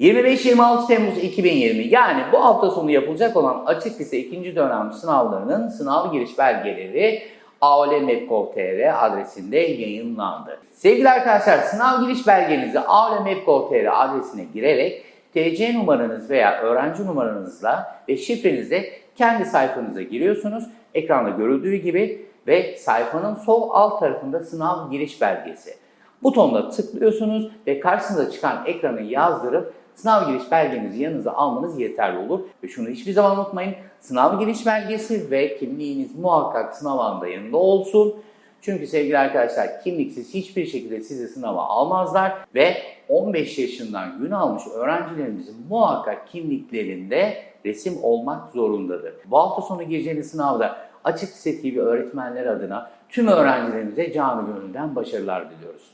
25-26 Temmuz 2020 yani bu hafta sonu yapılacak olan açık lise 2. dönem sınavlarının sınav giriş belgeleri aolemap.gov.tr adresinde yayınlandı. Sevgili arkadaşlar sınav giriş belgenizi aolemap.gov.tr adresine girerek TC numaranız veya öğrenci numaranızla ve şifrenizle kendi sayfanıza giriyorsunuz. Ekranda görüldüğü gibi ve sayfanın sol alt tarafında sınav giriş belgesi. Butonuna tıklıyorsunuz ve karşınıza çıkan ekranı yazdırıp sınav giriş belgenizi yanınıza almanız yeterli olur. Ve şunu hiçbir zaman unutmayın. Sınav giriş belgesi ve kimliğiniz muhakkak sınav anında yanında olsun. Çünkü sevgili arkadaşlar kimliksiz hiçbir şekilde sizi sınava almazlar ve 15 yaşından gün almış öğrencilerimizin muhakkak kimliklerinde resim olmak zorundadır. Bu hafta sonu gireceğiniz sınavda Açık Lise TV öğretmenler adına tüm öğrencilerimize canı gönülden başarılar diliyoruz.